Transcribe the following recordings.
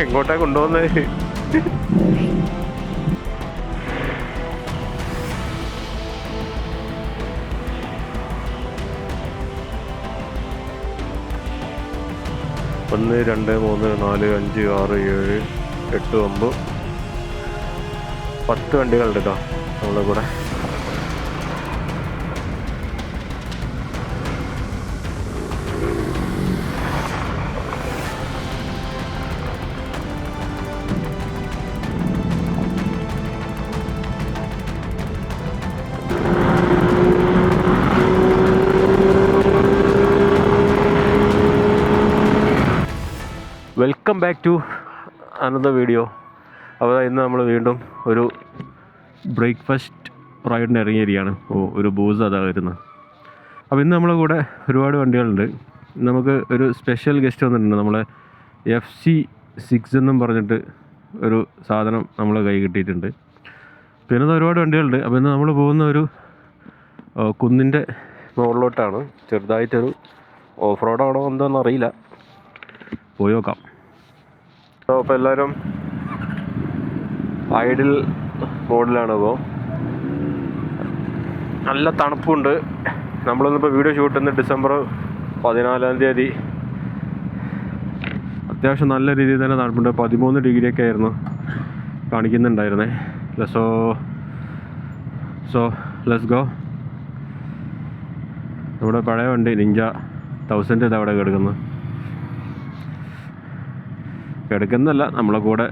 എങ്ങോട്ടാ കൊണ്ടുപോകുന്നത്? ഒന്ന് രണ്ട് മൂന്ന് നാല് അഞ്ച് ആറ് ഏഴ് എട്ട് ഒമ്പത്. പത്ത് വണ്ടികളുണ്ട് കേട്ടോ നമ്മളെ കൂടെ. Welcome back to Anantha video അപ്പോൾ ഇന്ന് നമ്മൾ വീണ്ടും ഒരു ബ്രേക്ക്ഫാസ്റ്റ് റൈഡിന് ഇറങ്ങിയിരിക്കുകയാണ്. ഓ ഒരു ബൂസ് അതാ വരുന്നത്. അപ്പോൾ ഇന്ന് നമ്മളെ കൂടെ ഒരുപാട് വണ്ടികളുണ്ട്. നമുക്ക് ഒരു സ്പെഷ്യൽ ഗസ്റ്റ് വന്നിട്ടുണ്ട്. നമ്മളെ എഫ് സി സിക്സ് എന്നും പറഞ്ഞിട്ട് ഒരു സാധനം നമ്മൾ കൈ കിട്ടിയിട്ടുണ്ട്. പിന്നെ ഒരുപാട് വണ്ടികളുണ്ട്. അപ്പോൾ ഇന്ന് നമ്മൾ പോകുന്ന ഒരു കുന്നിന്റെ മുകളിലോട്ടാണ്. ചെറുതായിട്ടൊരു ഓഫ് റോഡാണോ എന്താണെന്ന് അറിയില്ല പോയി നോക്കാം. അപ്പോൾ എല്ലാവരും ഐഡിൽ മോഡിലാണ് ഇപ്പോൾ നല്ല തണുപ്പുണ്ട്. നമ്മളിന്നിപ്പോൾ വീഡിയോ ഷൂട്ട് ചെയ്യുന്നത് ഡിസംബർ പതിനാലാം തീയതി. അത്യാവശ്യം നല്ല രീതിയിൽ തന്നെ തണുപ്പുണ്ട്. പതിമൂന്ന് ഡിഗ്രിയൊക്കെ ആയിരുന്നു കാണിക്കുന്നുണ്ടായിരുന്നേ. സോ സോ ലെസ് ഗോ നമ്മുടെ പഴയ വണ്ടി നിഞ്ച തൗസൻഡ് അവിടെ കിടക്കുന്നു. കിടക്കുന്നല്ല നമ്മളെ കൂടെ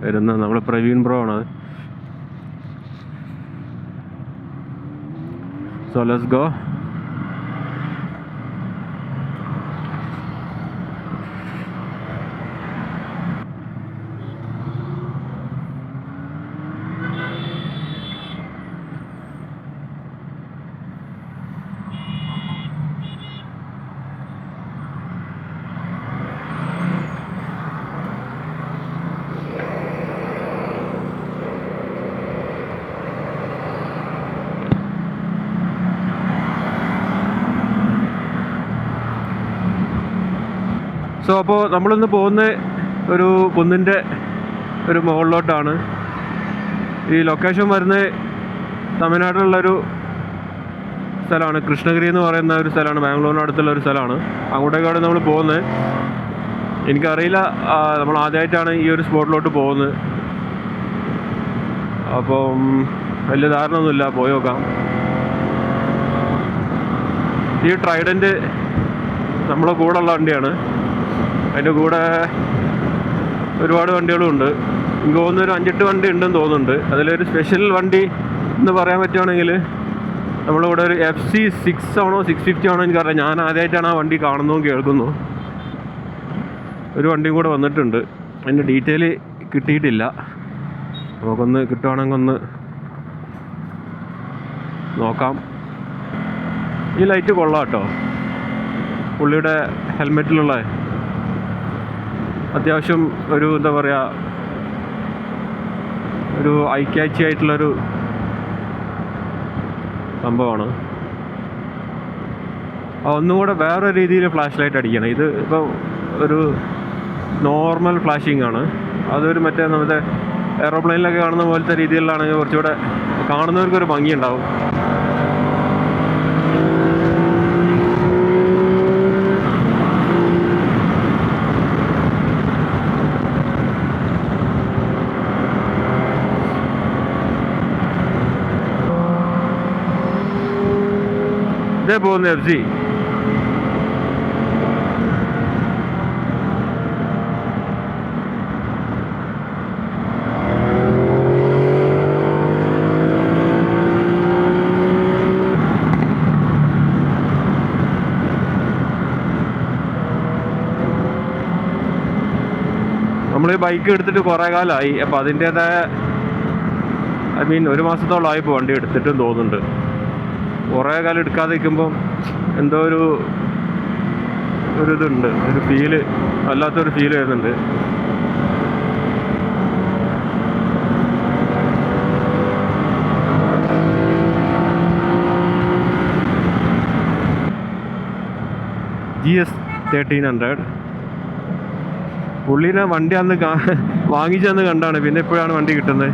വരുന്ന നമ്മൾ പ്രവീൺ ബ്രോ ആണ് സോ ലെറ്റ്സ് ഗോ സോ അപ്പോൾ നമ്മളിന്ന് പോകുന്ന ഒരു കുന്നിന്റെ ഒരു മുകളിലോട്ടാണ്. ഈ ലൊക്കേഷൻ വരുന്നത് തമിഴ്നാട്ടിലുള്ളൊരു സ്ഥലമാണ്. കൃഷ്ണഗിരി എന്ന് പറയുന്ന ഒരു സ്ഥലമാണ്. ബാംഗ്ലൂരിന് അടുത്തുള്ള ഒരു സ്ഥലമാണ്. അങ്ങോട്ടേക്കാണ് നമ്മൾ പോകുന്നത്. എനിക്കറിയില്ല നമ്മൾ ആദ്യമായിട്ടാണ് ഈ ഒരു സ്പോട്ടിലോട്ട് പോകുന്നത്. അപ്പം വലിയ ധാരണ ഒന്നുമില്ല. പോയി നോക്കാം. ഈ ട്രൈഡന്റ് നമ്മളെ കൂടെ ഉള്ള വണ്ടിയാണ്. അതിന്റെ കൂടെ ഒരുപാട് വണ്ടികളും ഉണ്ട്. എനിക്ക് തോന്നുന്നു ഒരു അഞ്ചെട്ട് വണ്ടി ഉണ്ടെന്ന് തോന്നുന്നുണ്ട്. അതിലൊരു സ്പെഷ്യൽ വണ്ടി എന്ന് പറയാൻ പറ്റുവാണെങ്കിൽ നമ്മളിവിടെ ഒരു എഫ് സി സിക്സ് ആണോ സിക്സ് ഫിഫ്റ്റി ആണോ എനിക്ക് അറിയാം ഞാൻ ആദ്യമായിട്ടാണ് ആ വണ്ടി കാണുന്നതും കേൾക്കുന്നു ഒരു വണ്ടിയും കൂടെ വന്നിട്ടുണ്ട്. അതിന്റെ ഡീറ്റെയിൽ കിട്ടിയിട്ടില്ല. നമുക്കൊന്ന് കിട്ടുവാണെങ്കിൽ ഒന്ന് നോക്കാം. ഈ ലൈറ്റ് കൊള്ളാം കേട്ടോ. പുള്ളിയുടെ ഹെൽമെറ്റിലുള്ള അത്യാവശ്യം ഒരു എന്താ പറയുക ഒരു ഐക്യാച്ചി ക്യാച്ചി ആയിട്ടുള്ളൊരു സംഭവമാണ് ഒന്നുകൂടെ വേറെ രീതിയിൽ ഫ്ലാഷ് ലൈറ്റ് അടിക്കണം. ഇത് ഇപ്പോൾ ഒരു നോർമൽ ഫ്ലാഷിംഗ് ആണ്. അതൊരു മറ്റേ നമ്മുടെ എയ്റോപ്ലെയിനിലൊക്കെ കാണുന്ന പോലത്തെ രീതിയിലാണെങ്കിൽ കുറച്ചുകൂടെ കാണുന്നവർക്കൊരു ഭംഗിയുണ്ടാവും. ഇതേ പോകുന്ന να βγει. നമ്മൾ ഈ ബൈക്ക് എടുത്തിട്ട് കുറേ കാലമായി അപ്പോൾ അതിന്റേതായ ഐ മീൻ ഒരു മാസത്തോളമായി ഇപ്പോൾ വണ്ടി എടുത്തിട്ടും തോന്നുന്നുണ്ട് കുറേ കാലം എടുക്കാതെ നിൽക്കുമ്പം എന്തോ ഒരു ഒരു ഇതുണ്ട് ഒരു ഫീൽ വല്ലാത്തൊരു ഫീൽ വരുന്നുണ്ട്. ജി എസ് തേർട്ടീൻ ഹൺഡ്രഡ് പുള്ളിനെ വണ്ടി അന്ന് വാങ്ങിച്ചെന്ന് കണ്ടാണ് പിന്നെ ഇപ്പോഴാണ് വണ്ടി കിട്ടുന്നത്.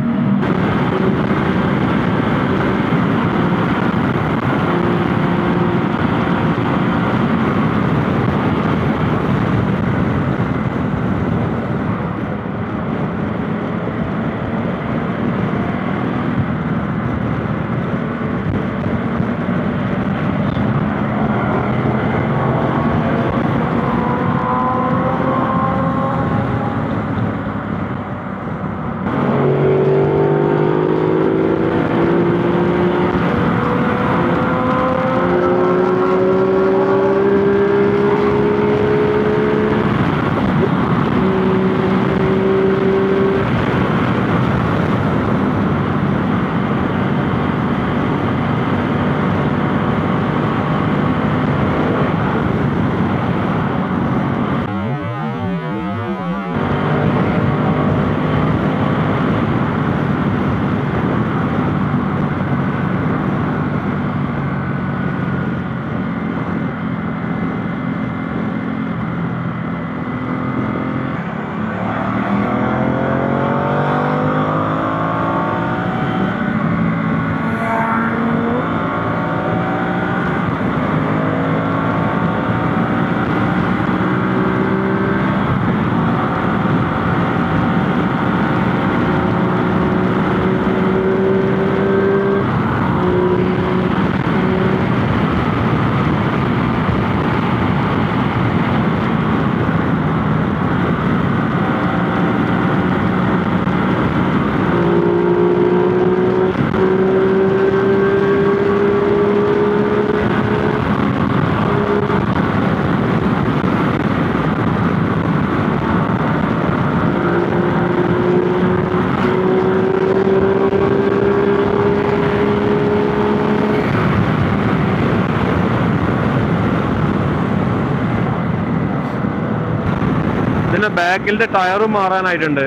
ബാക്കിലത്തെ ടയറും മാറാനായിട്ടുണ്ട്.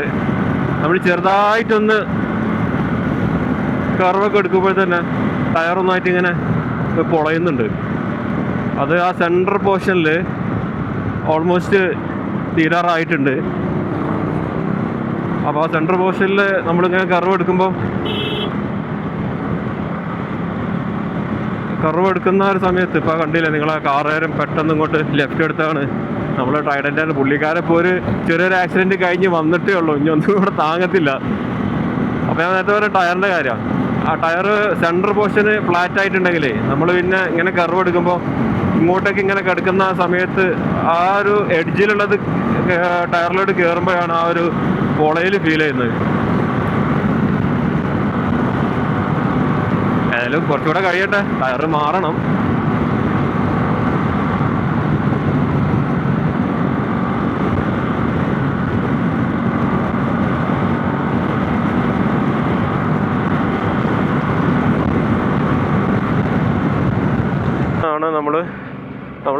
നമ്മൾ ചെറുതായിട്ടൊന്ന് കർവൊക്കെ എടുക്കുമ്പോൾ തന്നെ ടയറൊന്നായിട്ട് ഇങ്ങനെ പൊളയുന്നുണ്ട്. അത് ആ സെൻട്രൽ പോർഷനിൽ ഓൾമോസ്റ്റ് തീരാറായിട്ടുണ്ട്. അപ്പോൾ ആ സെൻട്രൽ പോർഷനിൽ നമ്മളിങ്ങനെ കർവ് എടുക്കുമ്പോൾ കർവ് എടുക്കുന്ന ഒരു സമയത്ത് ഇപ്പോൾ കണ്ടില്ലേ നിങ്ങളെ കാറേരം പെട്ടെന്ന് ഇങ്ങോട്ട് ലെഫ്റ്റ് എടുത്താണ് നമ്മൾ ട്രൈഡന്റ് പുള്ളിക്കാരെ ഇപ്പോൾ ഒരു ചെറിയൊരു ആക്സിഡന്റ് കഴിഞ്ഞ് വന്നിട്ടേ ഉള്ളൂ. ഇനി ഒന്നും ഇവിടെ താങ്ങത്തില്ല. അപ്പോൾ ഞാൻ നേരത്തെ പറഞ്ഞ ടയറിന്റെ കാര്യമാണ് ആ ടയർ സെന്റർ പോർഷന് ഫ്ലാറ്റ് ആയിട്ടുണ്ടെങ്കിലേ നമ്മൾ പിന്നെ ഇങ്ങനെ കർവ് എടുക്കുമ്പോൾ ഇങ്ങോട്ടേക്ക് ഇങ്ങനെ കിടക്കുന്ന സമയത്ത് ആ ഒരു എഡ്ജിലുള്ളത് ടയറിലോട്ട് കയറുമ്പോഴാണ് ആ ഒരു പൊളയിൽ ഫീൽ ചെയ്യുന്നത്. ഏതായാലും കുറച്ചുകൂടെ കഴിയട്ടെ. ടയർ മാറണം ആണ് നമ്മൾ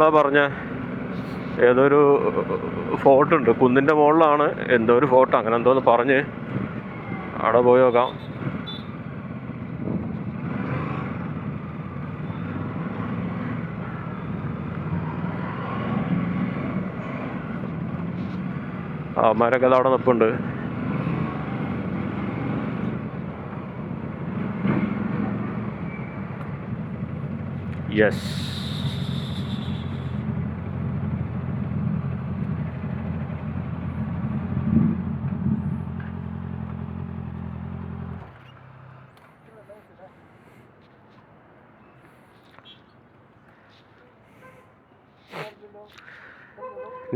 നമ്മളാ പറഞ്ഞ? ഏതൊരു ഫോർട്ട് ഉണ്ട് കുന്നിന്റെ മുകളിലാണ് എന്തോ ഒരു ഫോർട്ട് അങ്ങനെ എന്തോന്ന് പറഞ്ഞ് അവിടെ പോയി നോക്കാം. അവന്മാരൊക്കെ അവിടെ നിൽപ്പുണ്ട് യെസ്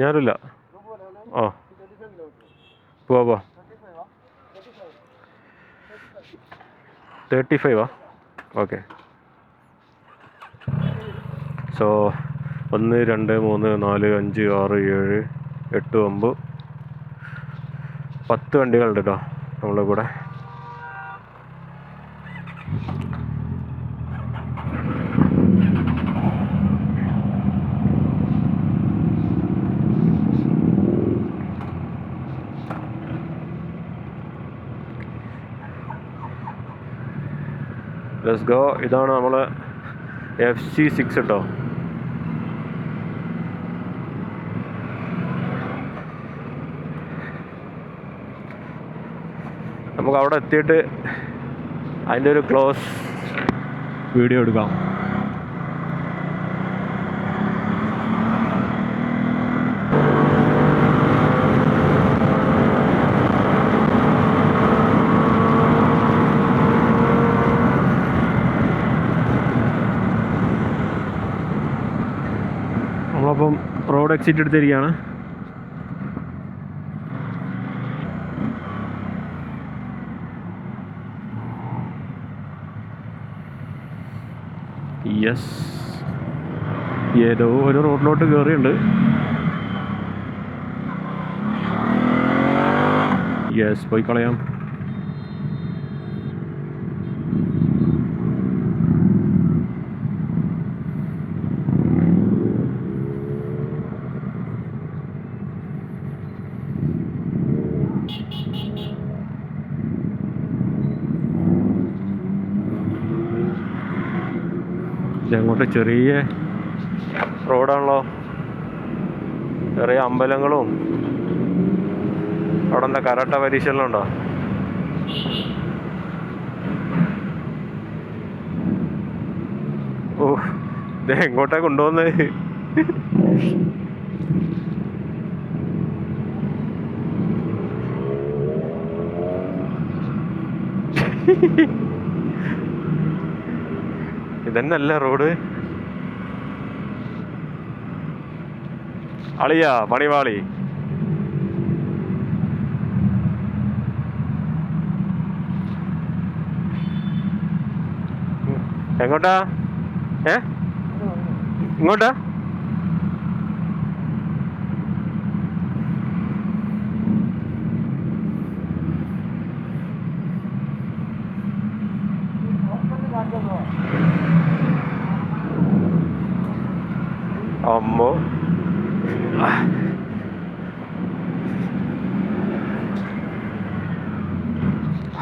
ഞാനില്ല. ആ. പോവാ പോവാ. Thirty ഫൈവാ okay. സോ ഒന്ന് രണ്ട് മൂന്ന് നാല് അഞ്ച് ആറ് ഏഴ് എട്ട് ഒമ്പത്. പത്ത് വണ്ടികളുണ്ട് കേട്ടോ നമ്മളെ കൂടെ. ലെസ് ഗോ ഇതാണ് നമ്മൾ എഫ് സി സിക്സ് കേട്ടോ നമുക്ക് അവിടെ എത്തിയിട്ട് അതിന്റെ ഒരു ക്ലോസ് വീഡിയോ എടുക്കാം. റോഡ് സീറ്റ് എടുത്തിരിക്കുകയാണ്. യെസ് ഏതോ ഒരു റോഡിലോട്ട് കയറിയുണ്ട് യെസ് പോയി കളയാം. ഇതങ്ങോട്ട് ചെറിയ റോഡാണല്ലോ. ചെറിയ അമ്പലങ്ങളും. അവിടെ എന്താ കരാട്ട പരീക്ഷയെല്ലാം ഉണ്ടോ ഓ ഇത് എങ്ങോട്ടാ കൊണ്ടുപോകുന്നത് ഇതന്നല്ല റോഡ്? അളിയാ പണിവാളി എങ്ങോട്ടാ ഏ ഇങ്ങോട്ടാ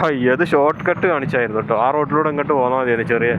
അയ്യ അത് ഷോർട്ട് കട്ട് കാണിച്ചായിരുന്നു കേട്ടോ ആ റോഡിലൂടെ ഇങ്ങോട്ട് പോന്നാൽ മതിയായിരുന്നു ചെറിയ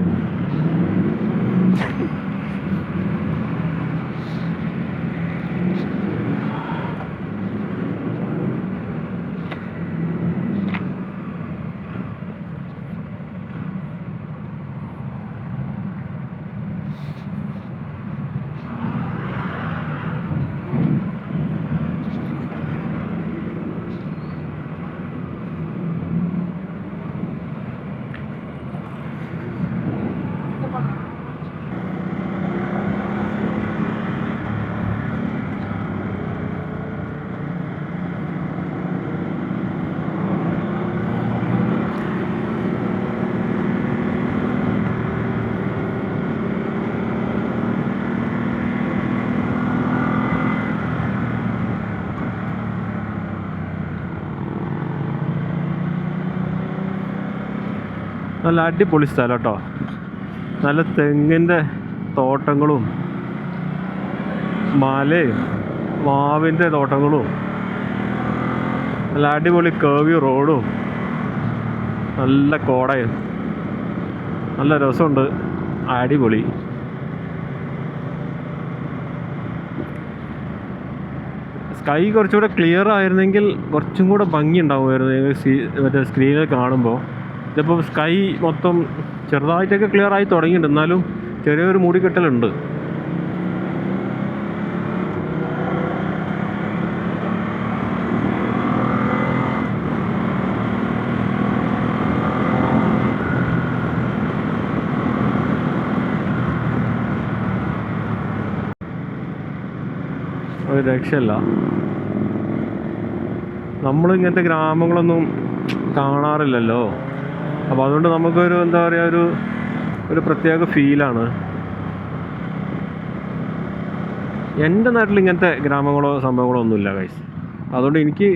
നല്ല അടിപൊളി സ്ഥലം കേട്ടോ. നല്ല തെങ്ങിന്റെ തോട്ടങ്ങളും മലയും മാവിന്റെ തോട്ടങ്ങളും നല്ല അടിപൊളി കേവി റോഡും നല്ല കോടയും നല്ല രസമുണ്ട്. അടിപൊളി. സ്കൈ കുറച്ചുകൂടെ ക്ലിയർ ആയിരുന്നെങ്കിൽ കുറച്ചും കൂടെ ഭംഗി ഉണ്ടാകുമായിരുന്നു മറ്റേ സ്ക്രീനിൽ കാണുമ്പോൾ. ഇതിപ്പോൾ സ്കൈ മൊത്തം ചെറുതായിട്ടൊക്കെ ക്ലിയർ ആയി തുടങ്ങിയിട്ടുണ്ട്. എന്നാലും ചെറിയൊരു മൂടിക്കെട്ടലുണ്ട്. ഒരു രക്ഷയില്ല. നമ്മൾ ഇങ്ങനത്തെ ഗ്രാമങ്ങളൊന്നും കാണാറില്ലല്ലോ. അപ്പോൾ അതുകൊണ്ട് നമുക്കൊരു എന്താ പറയുക ഒരു ഒരു പ്രത്യേക ഫീലാണ്. എന്റെ നാട്ടിൽ ഇങ്ങനത്തെ ഗ്രാമങ്ങളോ സംഭവങ്ങളോ ഒന്നുമില്ല കൈസ് അതുകൊണ്ട് എനിക്ക്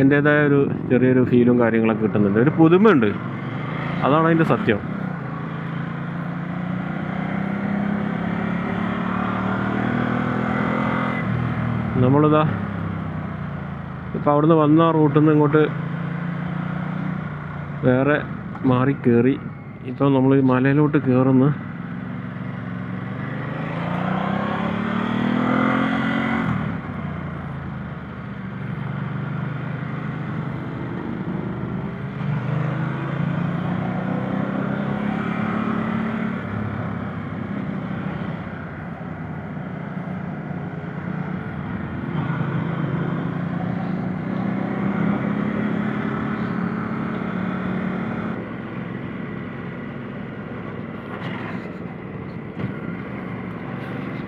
എന്റേതായ ഒരു ചെറിയൊരു ഫീലും കാര്യങ്ങളൊക്കെ കിട്ടുന്നുണ്ട്. ഒരു പുതുമയുണ്ട്. അതാണ് അതിന്റെ സത്യം. നമ്മളിതാ ഇപ്പം അവിടുന്ന് വന്ന റൂട്ടിൽ നിന്ന് ഇങ്ങോട്ട് വേറെ മാറി കയറി ഇപ്പോൾ നമ്മൾ മലയിലോട്ട് കയറുന്നു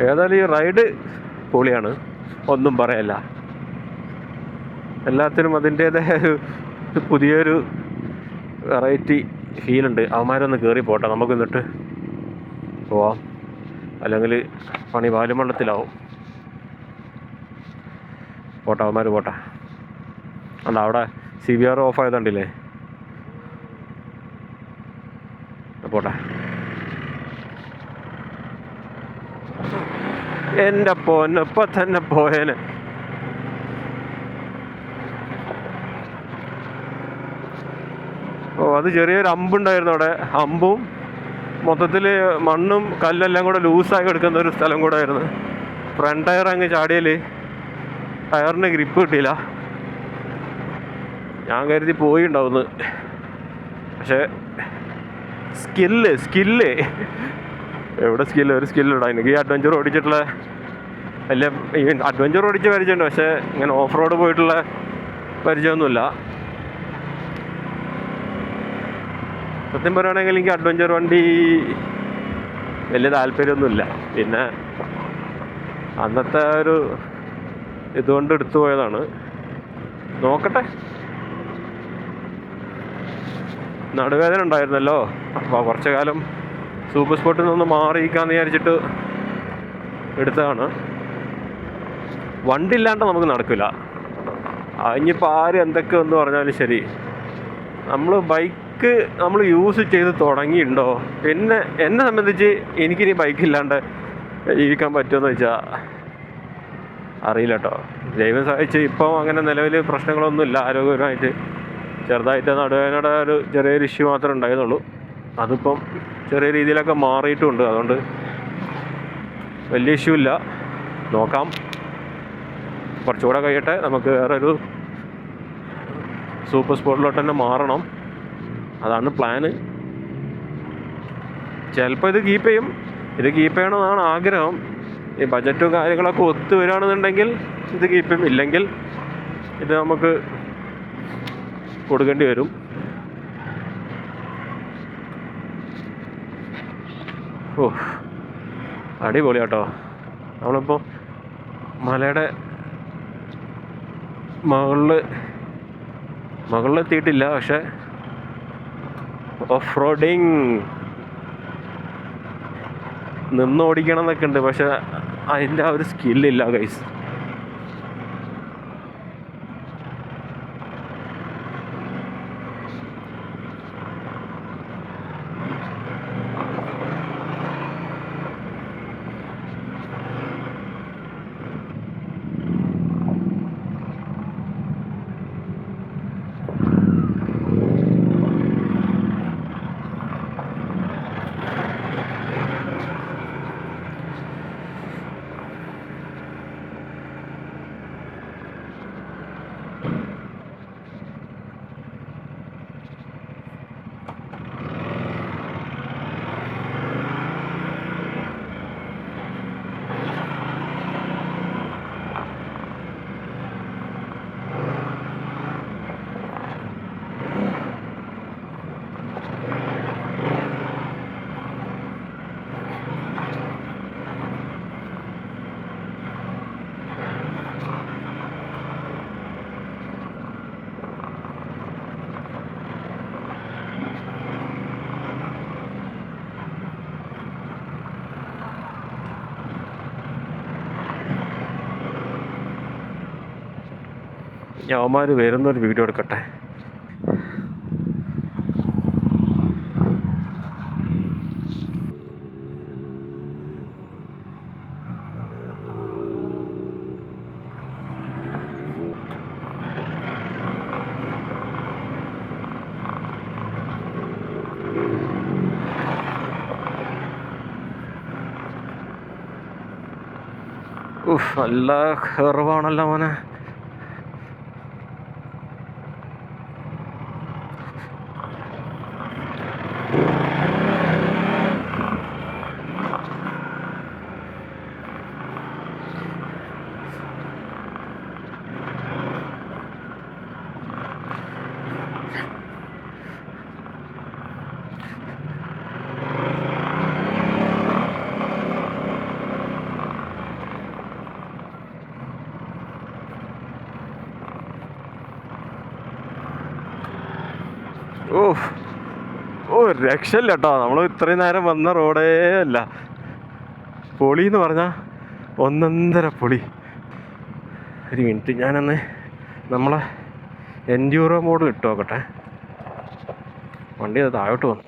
ഏതായാലും ഈ റൈഡ് പൊളിയാണ്. ഒന്നും പറയല്ല. എല്ലാത്തിനും അതിന്റേതായ ഒരു പുതിയൊരു വെറൈറ്റി ഫീലുണ്ട് അവന്മാരൊന്ന് കയറി പോട്ടെ. നമുക്ക് എന്നിട്ട് പോവാം. അല്ലെങ്കിൽ പണി പാലും പോട്ടെ അവന്മാർ പോട്ടെ. അല്ല അവിടെ സി ബി ആർ ഓഫ് ആയതുണ്ടില്ലേ പോട്ടെ എന്റെ പോന്നെ ഇപ്പം തന്നെ പോയേനെ. ഓ അത് ചെറിയൊരു അമ്പുണ്ടായിരുന്നു അവിടെ. അമ്പും മൊത്തത്തിൽ മണ്ണും കല്ലെല്ലാം കൂടെ ലൂസായി കിടക്കുന്ന ഒരു സ്ഥലം കൂടെ ആയിരുന്നു ഫ്രണ്ട് ടയർ അങ്ങ് ചാടിയാൽ ടയറിന് ഗ്രിപ്പ് കിട്ടിയില്ല. ഞാൻ കരുതി പോയി ഉണ്ടാവുന്നു പക്ഷേ സ്കില്ല് സ്കില്ല് എവിടെ സ്കില്ല് ഒരു സ്കില്ലുണ്ടോ എനിക്ക് ഈ അഡ്വഞ്ചർ ഓടിച്ചിട്ടുള്ള വലിയ ഈ അഡ്വഞ്ചർ ഓടിച്ച പരിചയമുണ്ട്. പക്ഷേ ഇങ്ങനെ ഓഫ് റോഡ് പോയിട്ടുള്ള പരിചയമൊന്നുമില്ല. സത്യം പറയുകയാണെങ്കിൽ എനിക്ക് അഡ്വഞ്ചർ വണ്ടി വലിയ താല്പര്യമൊന്നുമില്ല. പിന്നെ അന്നത്തെ ഒരു ഇതുകൊണ്ട് എടുത്തു പോയതാണ്. നോക്കട്ടെ. നടുവേദന ഉണ്ടായിരുന്നല്ലോ. അപ്പോൾ കുറച്ചു കാലം സൂപ്പർ സ്പോട്ടിൽ നിന്ന് മാറിയിക്കാന്ന് വിചാരിച്ചിട്ട് എടുത്തതാണ്. വണ്ടി ഇല്ലാണ്ട് നമുക്ക് നടക്കില്ല. ഇനിയിപ്പോൾ ആര് എന്തൊക്കെ എന്ന് പറഞ്ഞാലും ശരി. നമ്മൾ ബൈക്ക് നമ്മൾ യൂസ് ചെയ്ത് തുടങ്ങിയിട്ടുണ്ടോ? പിന്നെ എന്നെ സംബന്ധിച്ച് എനിക്കിനി ബൈക്ക് ഇല്ലാണ്ട് ജീവിക്കാൻ പറ്റുമെന്ന് വെച്ചാൽ അറിയില്ല കേട്ടോ. ദൈവം സഹായിച്ച് ഇപ്പം അങ്ങനെ നിലവിൽ പ്രശ്നങ്ങളൊന്നുമില്ല. ആരോഗ്യപരമായിട്ട് ചെറുതായിട്ട് നടുവേനയുടെ ഒരു ചെറിയൊരു ഇഷ്യൂ മാത്രമേ ഉണ്ടായിരുന്നുള്ളൂ. അതിപ്പം ചെറിയ രീതിയിലൊക്കെ മാറിയിട്ടുമുണ്ട് അതുകൊണ്ട് വലിയ ഇഷ്യൂ ഇല്ല. നോക്കാം. കുറച്ചുകൂടെ കഴിയട്ടെ. നമുക്ക് വേറൊരു സൂപ്പർ സ്പോട്ടിലോട്ട് തന്നെ മാറണം. അതാണ് പ്ലാന് ചിലപ്പോൾ ഇത് കീപ്പ് ചെയ്യും. ഇത് കീപ്പ് ചെയ്യണമെന്നാണ് ആഗ്രഹം. ഈ ബജറ്റും കാര്യങ്ങളൊക്കെ ഒത്തു വരികയാണെന്നുണ്ടെങ്കിൽ ഇത് കീപ്പ് ചെയ്യും. ഇല്ലെങ്കിൽ ഇത് നമുക്ക് കൊടുക്കേണ്ടി വരും. ഓ അടിപൊളി കേട്ടോ നമ്മളിപ്പോൾ മലയുടെ മകളിൽ മകളിലെത്തിയിട്ടില്ല പക്ഷെ ഓഫ് റോഡിങ് നിന്ന് ഓടിക്കണം എന്നൊക്കെ ഉണ്ട് പക്ഷെ അതിന്റെ ആ ഒരു സ്കില്ലില്ല ഗൈസ് അവന്മാർ വരുന്നൊരു വീഡിയോ എടുക്കട്ടെ? ഉഫ് നല്ല കെറവാണല്ലോ മോനെ. രക്ഷയില്ല കേട്ടോ. നമ്മൾ ഇത്രയും നേരം വന്ന റോഡേ അല്ല. പൊളി എന്ന് പറഞ്ഞാൽ ഒന്നൊന്നര പൊളി. ഒരു മിനിറ്റ് ഞാനൊന്ന് നമ്മളെ എൻഡ്യൂറോ മോഡ് ഇട്ട് നോക്കട്ടെ. വണ്ടി അത് താഴോട്ട് വന്നു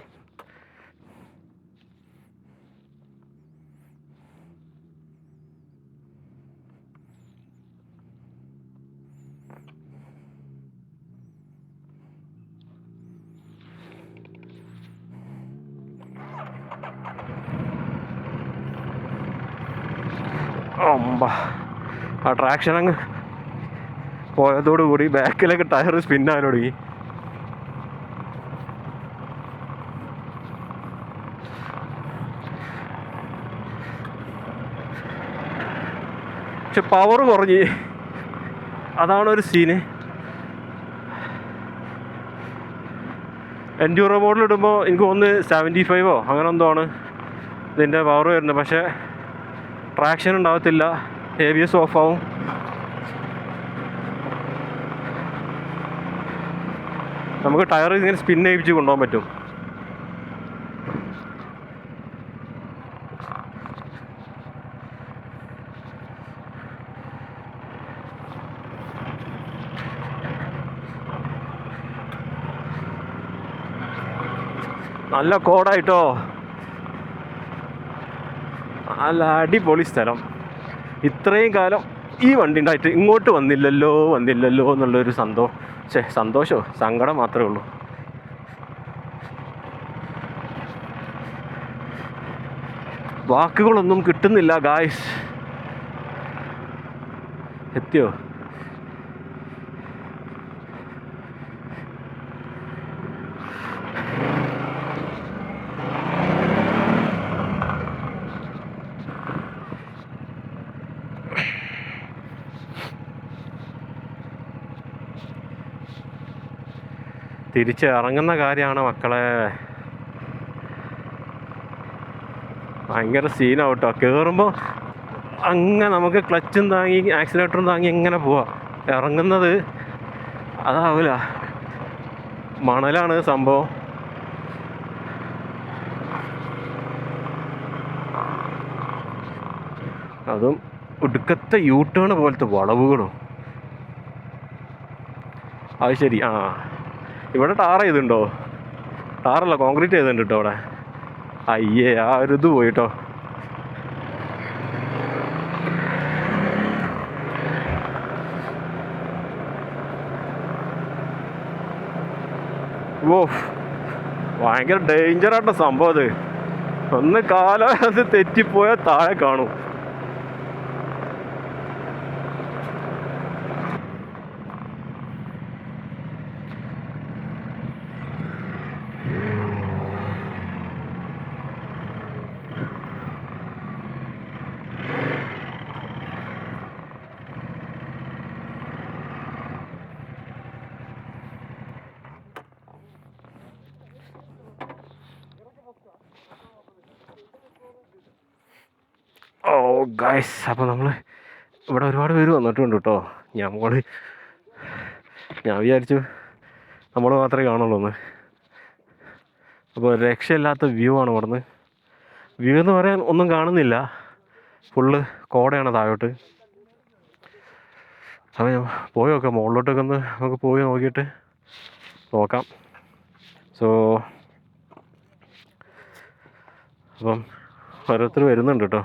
അമ്പ ആ ട്രാക്ഷൻ അങ്ങ് പോയതോടുകൂടി ബാക്കിലൊക്കെ ടയർ സ്പിന്നാൻ തുടങ്ങി. പക്ഷെ പവർ കുറഞ്ഞ്. അതാണ് ഒരു സീന് എൻഡ്യൂറോ മോഡിൽ ഇടുമ്പോൾ എനിക്ക് ഒന്ന് സെവന്റി ഫൈവോ അങ്ങനെ എന്തോ ആണ് ഇതിന്റെ പവർ വരുന്നത്. പക്ഷേ ട്രാക്ഷൻ ഉണ്ടാകത്തില്ല എ ബി നമുക്ക് ടയർ ഇങ്ങനെ സ്പിൻ ചെയ്യിപ്പിച്ച് കൊണ്ടുപോകാൻ പറ്റും. നല്ല കോടായിട്ടോ? നല്ല അടിപൊളി സ്ഥലം. ഇത്രയും കാലം ഈ വണ്ടി ഉണ്ടായിട്ട് ഇങ്ങോട്ട് വന്നില്ലല്ലോ വന്നില്ലല്ലോ എന്നുള്ളൊരു സന്തോ ഛേ സന്തോഷമോ സങ്കടം മാത്രമേ ഉള്ളൂ. വാക്കുകളൊന്നും കിട്ടുന്നില്ല ഗായ്സ് എത്തിയോ? തിരിച്ച് ഇറങ്ങുന്ന കാര്യമാണ് മക്കളെ. ഭയങ്കര സീനാവും കേട്ടോ കയറുമ്പോൾ അങ്ങനെ നമുക്ക് ക്ലച്ചും താങ്ങി ആക്സിലേറ്ററും താങ്ങി എങ്ങനെ പോവാം. ഇറങ്ങുന്നത് അതാവില്ല മണലാണ് സംഭവം. അതും ഒടുക്കത്തെ യൂ ടേൺ പോലത്തെ വളവുകളും. അത് ശരി ആ. ഇവിടെ ടാർ ചെയ്തിട്ടുണ്ടോ? ടാറല്ല കോൺക്രീറ്റ് ചെയ്തിട്ടുണ്ട് അവിടെ. അയ്യേ ആ ഒരു ഇത് പോയിട്ടോ ഓ ഭയങ്കര ഡേഞ്ചറായിട്ട സംഭവം അത്. ഒന്ന് കാലം അത് തെറ്റിപ്പോയാൽ താഴെ കാണും. ഓ ഗൈസ് അപ്പോൾ നമ്മൾ ഇവിടെ ഒരുപാട് പേര് വന്നിട്ടുണ്ട് കേട്ടോ നമ്മൾ ഞാൻ വിചാരിച്ചു നമ്മൾ മാത്രമേ കാണുള്ളൂ ഒന്ന്. അപ്പോൾ രക്ഷയില്ലാത്ത വ്യൂ ആണ് ഇവിടുന്ന്. വ്യൂ എന്ന് പറയാൻ ഒന്നും കാണുന്നില്ല. ഫുള്ള് കോടയാണ് താഴോട്ട്. അപ്പോൾ ഞാൻ പോയി നോക്കാം. മുകളിലോട്ടൊക്കെ ഒന്ന് നമുക്ക് പോയി നോക്കിയിട്ട് നോക്കാം. സോ അപ്പം ഓരോരുത്തർ വരുന്നുണ്ട് കേട്ടോ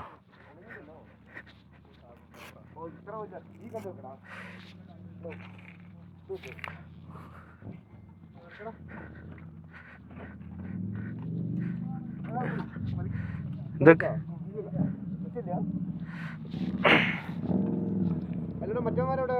ഇതൊക്കെ അല്ലടാ മറ്റവന്മാരെവിടെ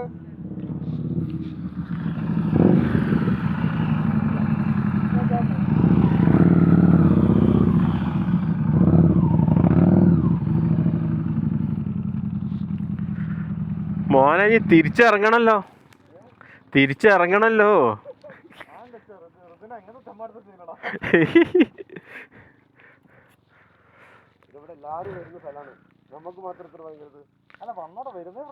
മോനെ നീ തിരിച്ചിറങ്ങണല്ലോ. തിരിച്ചിറങ്ങണല്ലോ. ഇവിടെ എല്ലാരും വരുന്ന സ്ഥലമാണ്. നമുക്ക് മാത്രം ഇത്ര അല്ല വന്നോടെ വരുന്നേ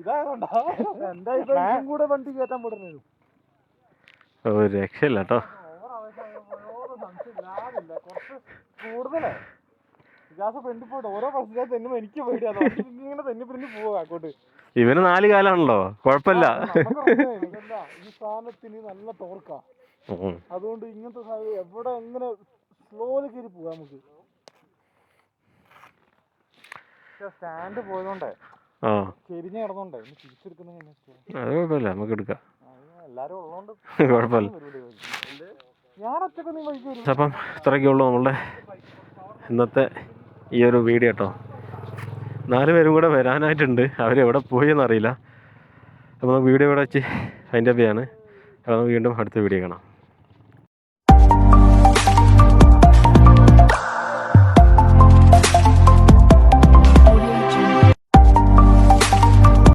ഇതായതുകൊണ്ടാ. കൂടെ വണ്ടി കയറ്റാൻ രക്ഷയില്ല കേട്ടോ കൂടുതലേ. വികാസ് ഫ്രണ്ടിൽ പോയിട്ട് ഓരോ ബസ്സിലെ തെന്നുമ്പോ എനിക്ക് പേടിയാണ് ഇങ്ങനെ തെന്നി പിരിഞ്ഞ് പോവാ അങ്ങോട്ട്. ഇവന് നാല് കാലാണല്ലോ. കുഴപ്പമില്ല. ഈ സാധനത്തിന് നല്ല ടോർക്കാ അതുകൊണ്ട് ഇങ്ങനത്തെ സാധനം എവിടെ എങ്ങനെ സ്ലോയിൽ കയറി പോവാ നമുക്ക്. സ്റ്റാൻഡ് പോയതുകൊണ്ടേ ചെരിഞ്ഞ് കിടന്നോണ്ടേ അത് കുഴപ്പമില്ല നമുക്ക് എടുക്കാം. എല്ലാരും ഉള്ളതുകൊണ്ട് കുഴപ്പമില്ല. അപ്പം ഇത്രയൊക്കെ ഉള്ളൂ നമ്മളുടെ ഇന്നത്തെ ഈ ഒരു വീഡിയോ കേട്ടോ നാല് പേരും കൂടെ വരാനായിട്ടുണ്ട്. അവരെവിടെ പോയി എന്നറിയില്ല അപ്പോൾ വീഡിയോ ഇവിടെ വെച്ച് അതിന്റെ അപ്പിയാണ് അപ്പോൾ വീണ്ടും അടുത്ത വീഡിയോ കാണാം.